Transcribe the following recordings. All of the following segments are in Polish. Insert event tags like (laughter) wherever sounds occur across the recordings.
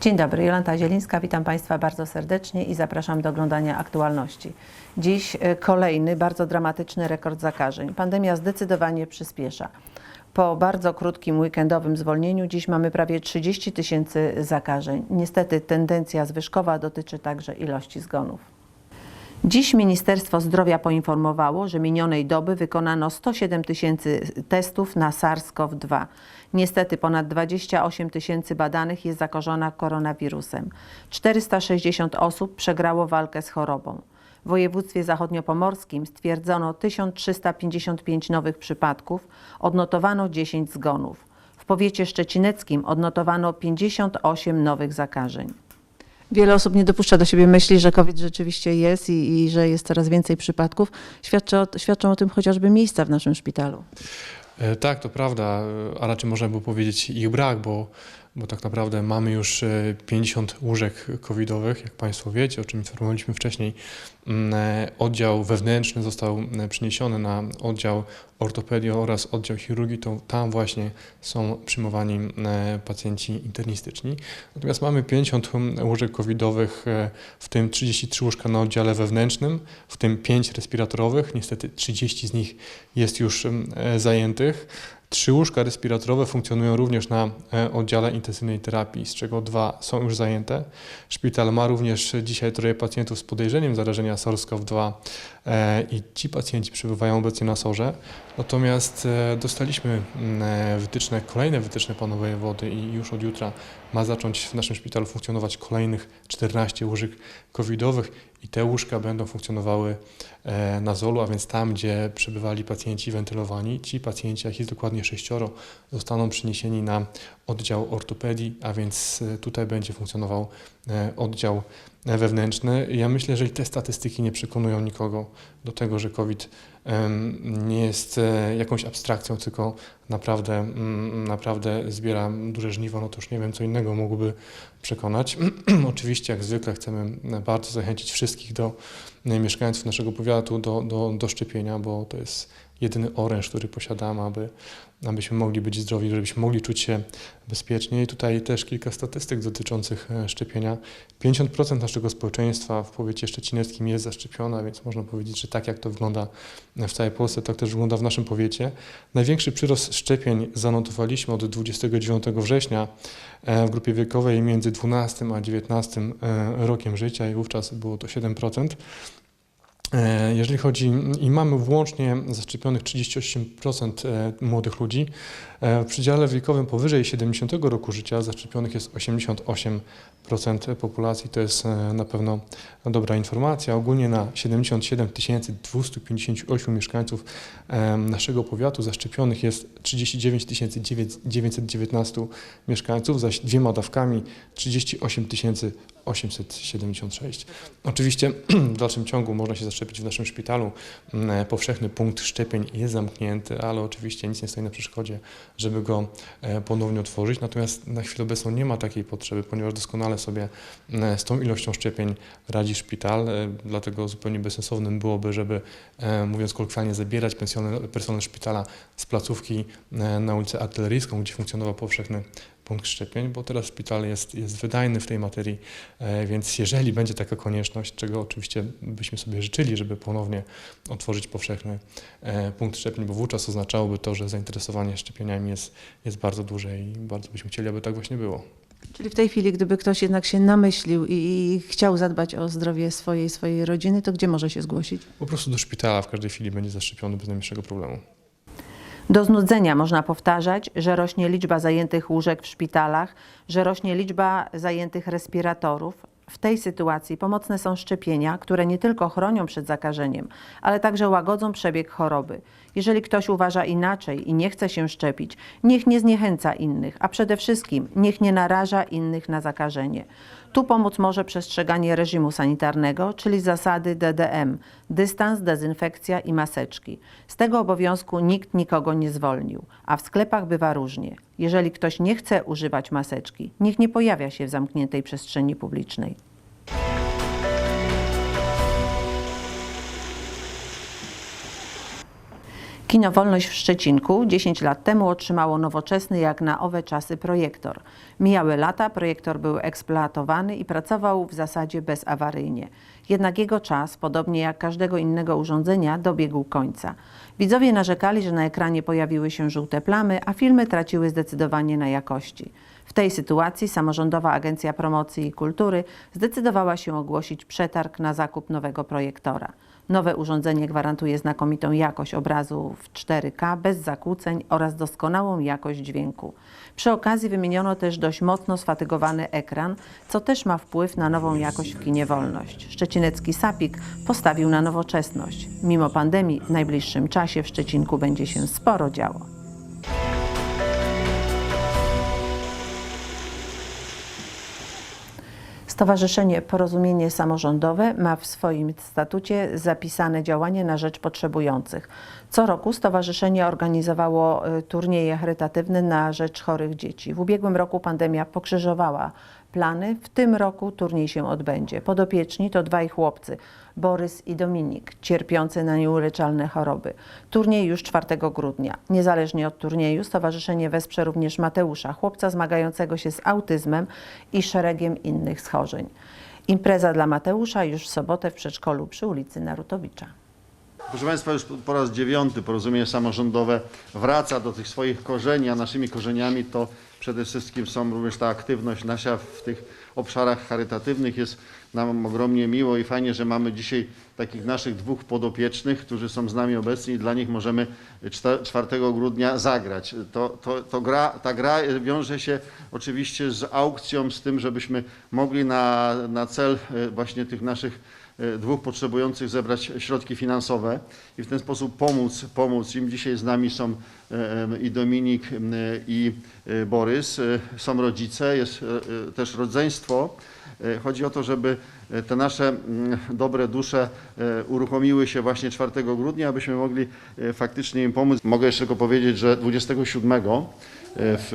Dzień dobry, Jolanta Zielińska, witam Państwa bardzo serdecznie i zapraszam do oglądania aktualności. Dziś e, kolejny bardzo dramatyczny rekord zakażeń. Pandemia zdecydowanie przyspiesza. Po bardzo krótkim weekendowym zwolnieniu dziś mamy prawie 30 tysięcy zakażeń. Niestety tendencja zwyżkowa dotyczy także ilości zgonów. Dziś Ministerstwo Zdrowia poinformowało, że minionej doby wykonano 107 tysięcy testów na SARS-CoV-2. Niestety ponad 28 tysięcy badanych jest zakażona koronawirusem. 460 osób przegrało walkę z chorobą. W województwie zachodniopomorskim stwierdzono 1355 nowych przypadków, odnotowano 10 zgonów. W powiecie szczecineckim odnotowano 58 nowych zakażeń. Wiele osób nie dopuszcza do siebie myśli, że COVID rzeczywiście jest i, i że jest coraz więcej przypadków. Świadczy o, świadczą o tym chociażby miejsca w naszym szpitalu. E, Tak, to prawda, e, a raczej można by powiedzieć ich brak, bo, bo tak naprawdę mamy już e, 50 łóżek covidowych, jak Państwo wiecie, o czym informowaliśmy wcześniej. Mm, e, Oddział wewnętrzny został e, przeniesiony na oddział ortopedii oraz oddział chirurgii, to tam właśnie są przyjmowani e, pacjenci internistyczni. Natomiast mamy 50 łóżek covidowych, e, w tym 33 łóżka na oddziale wewnętrznym, w tym 5 respiratorowych, niestety 30 z nich jest już e, zajętych. Trzy łóżka respiratorowe funkcjonują również na e, oddziale intensywnej terapii, z czego dwa są już zajęte. Szpital ma również dzisiaj troje pacjentów z podejrzeniem zarażenia SARS-CoV-2 e, i ci pacjenci przebywają obecnie na SOR-ze. Natomiast e, dostaliśmy wytyczne, kolejne wytyczne pana wojewody i już od jutra ma zacząć w naszym szpitalu funkcjonować kolejnych 14 łóżek covidowych i te łóżka będą funkcjonowały e, na Zolu, a więc tam, gdzie przebywali pacjenci wentylowani. Ci pacjenci, jak jest dokładnie sześcioro, zostaną przeniesieni na oddział ortopedii, a więc e, tutaj będzie funkcjonował e, oddział e, wewnętrzny. Ja myślę, że i te statystyki nie przekonują nikogo do tego, że COVID nie jest e, jakąś abstrakcją, tylko naprawdę, mm, naprawdę zbiera duże żniwo, no to już nie wiem, co innego mogłoby przekonać. (clears throat) Oczywiście, jak zwykle, chcemy bardzo zachęcić wszystkich do e, mieszkańców naszego powiatu do, do, do szczepienia, bo to jest jedyny oręż, który posiadamy, aby, abyśmy mogli być zdrowi, żebyśmy mogli czuć się bezpiecznie. I tutaj też kilka statystyk dotyczących e, szczepienia. 50% naszego społeczeństwa w powiecie szczecineckim jest zaszczepiona, więc można powiedzieć, że tak jak to wygląda w całej Polsce, tak też wygląda w naszym powiecie. Największy przyrost szczepień zanotowaliśmy od 29 września e, w grupie wiekowej między 12 a 19 e, rokiem życia i wówczas było to 7%. E, Jeżeli chodzi, i mamy włącznie zaszczepionych 38% e, młodych ludzi, e, w przedziale wiekowym powyżej 70 roku życia zaszczepionych jest 88% populacji. To jest na pewno dobra informacja. Ogólnie na 77 258 mieszkańców naszego powiatu zaszczepionych jest 39 919 mieszkańców, zaś dwiema dawkami 38 876. Oczywiście (clears throat) w dalszym ciągu można się zaszczepić w naszym szpitalu. Mm, Powszechny punkt szczepień jest zamknięty, ale oczywiście nic nie stoi na przeszkodzie, żeby go e, ponownie otworzyć. Natomiast na chwilę obecną nie ma takiej potrzeby, ponieważ doskonale sobie mm, z tą ilością szczepień radzi szpital. e, Dlatego zupełnie bezsensownym byłoby, żeby, e, mówiąc kolokwialnie, zabierać personel, personel szpitala z placówki e, na ulicę Artyleryjską, gdzie funkcjonował powszechny punkt szczepień, bo teraz szpital jest, jest wydajny w tej materii, e, więc jeżeli będzie taka konieczność, czego oczywiście byśmy sobie życzyli, żeby ponownie otworzyć powszechny e, punkt szczepień, bo wówczas oznaczałoby to, że zainteresowanie szczepieniami jest, jest bardzo duże i bardzo byśmy chcieli, aby tak właśnie było. Czyli w tej chwili, gdyby ktoś jednak się namyślił i, i chciał zadbać o zdrowie swojej, swojej rodziny, to gdzie może się zgłosić? Po prostu do szpitala w każdej chwili będzie zaszczepiony bez najmniejszego problemu. Do znudzenia można powtarzać, że rośnie liczba zajętych łóżek w szpitalach, że rośnie liczba zajętych respiratorów. W tej sytuacji pomocne są szczepienia, które nie tylko chronią przed zakażeniem, ale także łagodzą przebieg choroby. Jeżeli ktoś uważa inaczej i nie chce się szczepić, niech nie zniechęca innych, a przede wszystkim niech nie naraża innych na zakażenie. Tu pomóc może przestrzeganie reżimu sanitarnego, czyli zasady DDM dystans, dezynfekcja i maseczki. Z tego obowiązku nikt nikogo nie zwolnił, a w sklepach bywa różnie. Jeżeli ktoś nie chce używać maseczki, niech nie pojawia się w zamkniętej przestrzeni publicznej. Kino Wolność w Szczecinku 10 lat temu otrzymało nowoczesny jak na owe czasy projektor. Mijały lata, projektor był eksploatowany i pracował w zasadzie bezawaryjnie. Jednak jego czas, podobnie jak każdego innego urządzenia, dobiegł końca. Widzowie narzekali, że na ekranie pojawiły się żółte plamy, a filmy traciły zdecydowanie na jakości. W tej sytuacji Samorządowa Agencja Promocji i Kultury zdecydowała się ogłosić przetarg na zakup nowego projektora. Nowe urządzenie gwarantuje znakomitą jakość obrazu w 4K bez zakłóceń oraz doskonałą jakość dźwięku. Przy okazji wymieniono też dość mocno sfatygowany ekran, co też ma wpływ na nową jakość w kinie Wolność. Szczecinecki Sapik postawił na nowoczesność. Mimo pandemii w najbliższym czasie w Szczecinku będzie się sporo działo. Stowarzyszenie Porozumienie Samorządowe ma w swoim statucie zapisane działanie na rzecz potrzebujących. Co roku stowarzyszenie organizowało y, turnieje charytatywne na rzecz chorych dzieci. W ubiegłym roku pandemia pokrzyżowała plany. W tym roku turniej się odbędzie. Podopieczni to dwaj chłopcy, Borys i Dominik, cierpiący na nieuleczalne choroby. Turniej już 4 grudnia. Niezależnie od turnieju stowarzyszenie wesprze również Mateusza, chłopca zmagającego się z autyzmem i szeregiem innych schorzeń. Impreza dla Mateusza już w sobotę w przedszkolu przy ulicy Narutowicza. Proszę Państwa, już po raz dziewiąty porozumienie samorządowe wraca do tych swoich korzeni, a naszymi korzeniami to przede wszystkim są również ta aktywność nasza w tych obszarach charytatywnych. Jest nam ogromnie miło i fajnie, że mamy dzisiaj takich naszych dwóch podopiecznych, którzy są z nami obecni i dla nich możemy czte- 4 grudnia zagrać. To, to, to gra, ta gra wiąże się oczywiście z aukcją, z tym, żebyśmy mogli na, na cel e, właśnie tych naszych dwóch potrzebujących zebrać środki finansowe i w ten sposób pomóc, pomóc im. Dzisiaj z nami są e, e, i Dominik e, i e, Borys, e, są rodzice, jest e, e, też rodzeństwo. E, Chodzi o to, żeby e, te nasze dobre dusze e, uruchomiły się właśnie 4 grudnia, abyśmy mogli e, faktycznie im pomóc. Mogę jeszcze tylko powiedzieć, że 27 e, w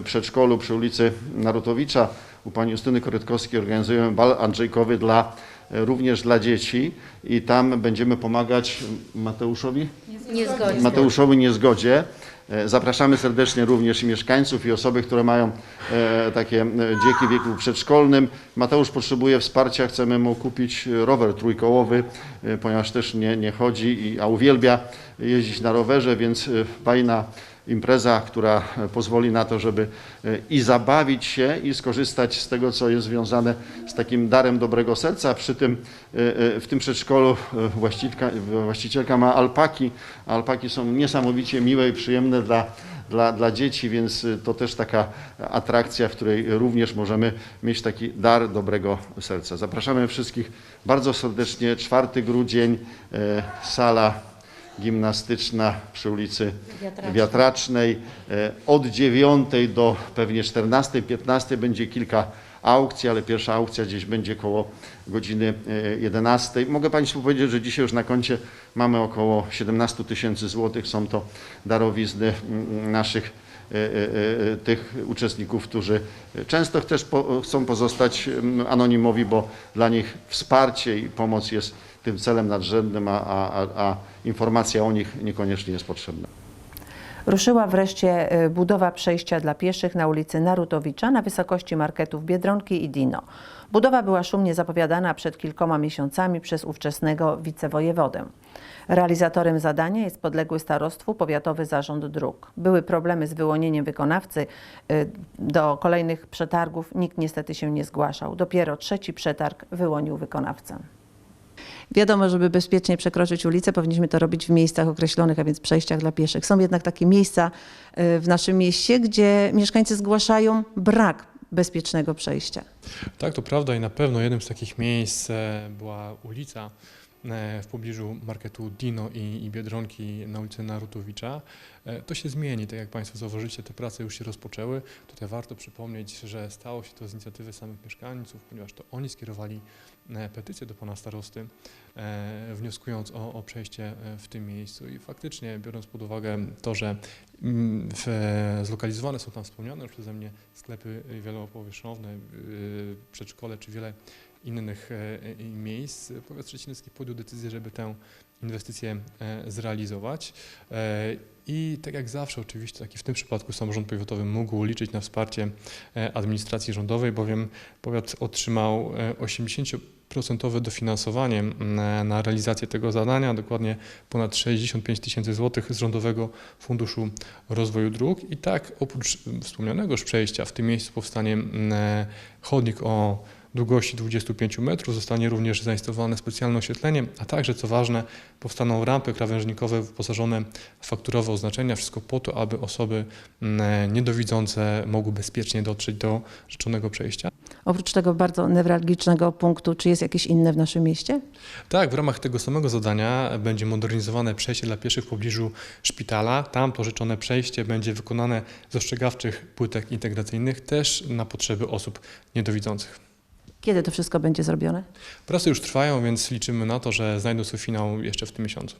e, przedszkolu przy ulicy Narutowicza u pani Justyny Korytkowskiej organizujemy bal Andrzejkowy dla, e, również dla dzieci i tam będziemy pomagać Mateuszowi? Nie zgodzi. Mateuszowi Niezgodzie. E, Zapraszamy serdecznie również i mieszkańców i osoby, które mają e, takie e, dzieci w wieku przedszkolnym. Mateusz potrzebuje wsparcia, chcemy mu kupić rower trójkołowy, e, ponieważ też nie, nie chodzi, i, a uwielbia jeździć na rowerze, więc e, fajna impreza, która e, pozwoli na to, żeby e, i zabawić się i skorzystać z tego, co jest związane z takim darem dobrego serca. Przy tym e, w tym przedszkolu właścicielka, ma alpaki. Alpaki są niesamowicie miłe i przyjemne dla, dla, dla dzieci, więc to też taka atrakcja, w której również możemy mieć taki dar dobrego serca. Zapraszamy wszystkich bardzo serdecznie. 4 grudzień, sala gimnastyczna przy ulicy Wiatracznej. Wiatracznej. E, Od 9 do pewnie 14, 15 będzie kilka aukcji, ale pierwsza aukcja gdzieś będzie koło godziny e, 11. Mogę Państwu powiedzieć, że dzisiaj już na koncie mamy około 17 tysięcy złotych. Są to darowizny mm, naszych e, e, e, tych uczestników, którzy często też chcą pozostać mm, anonimowi, bo dla nich wsparcie i pomoc jest tym celem nadrzędnym, a, a, a, informacja o nich niekoniecznie jest potrzebna. Ruszyła wreszcie y, budowa przejścia dla pieszych na ulicy Narutowicza na wysokości marketów Biedronki i Dino. Budowa była szumnie zapowiadana przed kilkoma miesiącami przez ówczesnego wicewojewodę. Realizatorem zadania jest podległy starostwu Powiatowy Zarząd Dróg. Były problemy z wyłonieniem wykonawcy. y, Do kolejnych przetargów nikt niestety się nie zgłaszał. Dopiero trzeci przetarg wyłonił wykonawcę. Wiadomo, żeby bezpiecznie przekroczyć ulicę, powinniśmy to robić w miejscach określonych, a więc przejściach dla pieszych. Są jednak takie miejsca y, w naszym mieście, gdzie mieszkańcy zgłaszają brak bezpiecznego przejścia. Tak, to prawda i na pewno jednym z takich miejsc e, była ulica e, w pobliżu marketu Dino i, i Biedronki na ulicy Narutowicza. E, To się zmieni, tak jak Państwo zauważycie, te prace już się rozpoczęły. Tutaj warto przypomnieć, że stało się to z inicjatywy samych mieszkańców, ponieważ to oni skierowali e, petycję do Pana Starosty, e, wnioskując o, o przejście e, w tym miejscu. I faktycznie, biorąc pod uwagę to, że mm, w, zlokalizowane są tam wspomniane już przeze mnie sklepy wielopowierzchnowne, y, przedszkole czy wiele innych e, miejsc, powiat szczeciński podjął decyzję, żeby tę inwestycję e, zrealizować. E, I tak jak zawsze, oczywiście, tak w tym przypadku samorząd powiatowy mógł liczyć na wsparcie administracji rządowej, bowiem powiat otrzymał e, 80% dofinansowanie m, na realizację tego zadania, dokładnie ponad 65 tysięcy złotych z Rządowego Funduszu Rozwoju Dróg. I tak oprócz wspomnianego już przejścia w tym miejscu powstanie chodnik o długości 25 metrów. Zostanie również zainstalowane specjalne oświetlenie, a także, co ważne, powstaną rampy krawężnikowe wyposażone w fakturowe oznaczenia. Wszystko po to, aby osoby mm, niedowidzące mogły bezpiecznie dotrzeć do życzonego przejścia. Oprócz tego bardzo newralgicznego punktu, czy jest jakieś inne w naszym mieście? Tak, w ramach tego samego zadania będzie modernizowane przejście dla pieszych w pobliżu szpitala. Tam to życzone przejście będzie wykonane z ostrzegawczych płytek integracyjnych, też na potrzeby osób niedowidzących. Kiedy to wszystko będzie zrobione? Prace już trwają, więc liczymy na to, że znajdą swój finał jeszcze w tym miesiącu.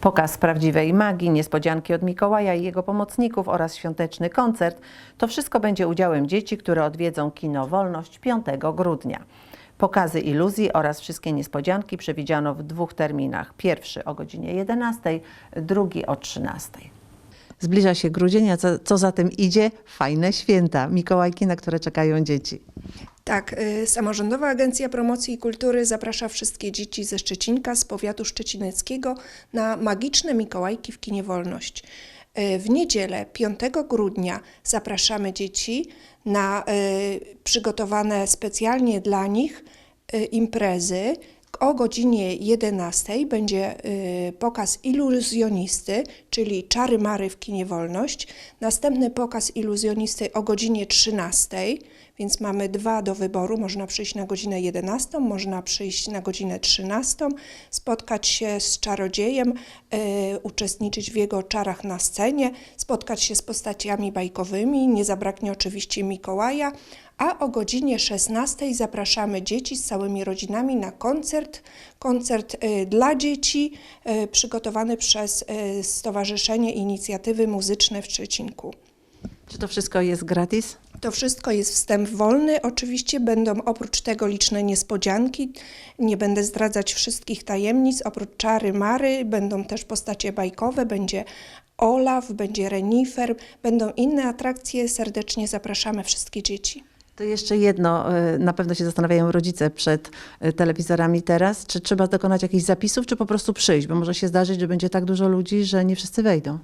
Pokaz prawdziwej magii, niespodzianki od Mikołaja i jego pomocników oraz świąteczny koncert to wszystko będzie udziałem dzieci, które odwiedzą kino Wolność 5 grudnia. Pokazy iluzji oraz wszystkie niespodzianki przewidziano w dwóch terminach. Pierwszy o godzinie 11, drugi o 13. Zbliża się grudzień, a co, co za tym idzie? Fajne święta, Mikołajki, na które czekają dzieci. Tak, y, Samorządowa Agencja Promocji Kultury zaprasza wszystkie dzieci ze Szczecinka, z powiatu szczecineckiego na magiczne Mikołajki w kinie Wolność. Y, W niedzielę 5 grudnia zapraszamy dzieci na y, przygotowane specjalnie dla nich imprezy. O godzinie 11 będzie y, pokaz iluzjonisty, czyli Czary Mary w kinie Wolność. Następny pokaz iluzjonisty o godzinie 13, więc mamy dwa do wyboru. Można przyjść na godzinę 11, można przyjść na godzinę 13, spotkać się z czarodziejem, y, uczestniczyć w jego czarach na scenie, spotkać się z postaciami bajkowymi. Nie zabraknie oczywiście Mikołaja. A o godzinie 16 zapraszamy dzieci z całymi rodzinami na koncert. Koncert y, dla dzieci y, przygotowany przez Stowarzyszenie Inicjatywy Muzyczne w Szczecinku. Czy to wszystko jest gratis? To wszystko jest wstęp wolny. Oczywiście będą oprócz tego liczne niespodzianki. Nie będę zdradzać wszystkich tajemnic. Oprócz czary Mary będą też postacie bajkowe, będzie Olaf, będzie Renifer, będą inne atrakcje. Serdecznie zapraszamy wszystkie dzieci. To jeszcze jedno, y, na pewno się zastanawiają rodzice przed y, telewizorami teraz, czy trzeba dokonać jakichś zapisów, czy po prostu przyjść, bo może się zdarzyć, że będzie tak dużo ludzi, że nie wszyscy wejdą.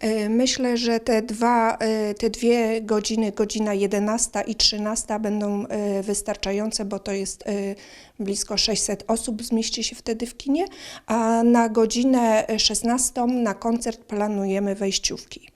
E, Myślę, że te, dwa, te dwie godziny, godzina 11 i 13 będą wystarczające, bo to jest blisko 600 osób zmieści się wtedy w kinie, a na godzinę 16 na koncert planujemy wejściówki.